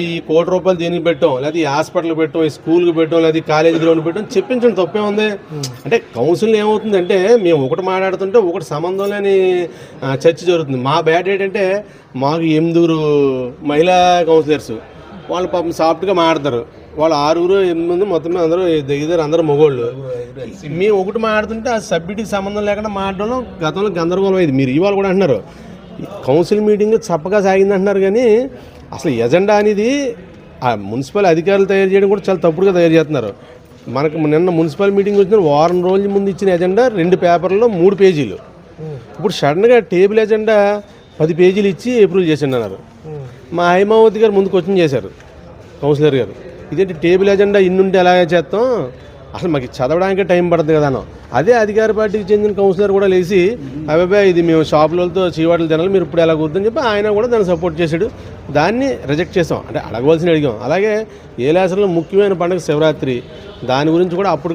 ఈ కోటి రూపాయలు దీనికి పెట్టాం? లేదా ఈ హాస్పిటల్ పెట్టాం ఈ స్కూల్కి పెట్టాం లేదా కాలేజ్ గ్రౌండ్ పెట్టాం చెప్పించండి తప్పే ఉంది. అంటే కౌన్సిల్ ఏమవుతుందంటే మేము ఒకటి మాట్లాడుతుంటే ఒకటి సంబంధం లేని చర్చ జరుగుతుంది. మా బ్యాడ్ ఏంటంటే మాకు ఎనిమిదిగురు మహిళా కౌన్సిలర్స్. వాళ్ళు పాపం సాఫ్ట్గా మాట్లాడతారు. వాళ్ళు ఆరుగురు ఎనిమిది మంది మొత్తం అందరూ దగ్గర అందరూ మగోళ్ళు. మేము ఒకటి మాట్లాడుతుంటే ఆ సబ్మిట్కి సంబంధం లేకుండా మాట్లాడడం గతంలో గందరగోళం అయింది మీరు ఇవాళ కూడా అంటున్నారు. కౌన్సిల్ మీటింగ్ చప్పగా సాగింది అంటున్నారు కానీ అసలు ఎజెండా అనేది ఆ మున్సిపల్ అధికారులు తయారు చేయడం కూడా చాలా తప్పుడుగా తయారు చేస్తున్నారు. మనకు నిన్న మున్సిపల్ మీటింగ్ వచ్చిన వారం రోజుల ముందు ఇచ్చిన ఎజెండా రెండు పేపర్లో మూడు పేజీలు. ఇప్పుడు సడన్గా టేబుల్ ఎజెండా పది పేజీలు ఇచ్చి అప్రూవ్ చేసిండు అన్నారు మా హైమావతి గారు ముందు క్వశ్చన్ చేశారు కౌన్సిలర్ గారు. ఇదేంటి టేబుల్ ఎజెండా ఇన్నుంటే ఎలా చేస్తాం? అసలు మాకు చదవడానికి టైం పడుతుంది కదా అదే అధికార పార్టీకి చెందిన కౌన్సిలర్ కూడా లేచి అబ్బాయి ఇది మేము షాపులతో చీవాట్లు తినాలి మీరు ఇప్పుడు ఎలా కూర్చొని చెప్పి ఆయన కూడా దాన్ని సపోర్ట్ చేశాడు. దాన్ని రిజెక్ట్ చేసాం. అంటే అడగవలసిన అడిగాం. అలాగే ఏలాసంలో ముఖ్యమైన పండుగ శివరాత్రి. దాని గురించి కూడా అప్పుడు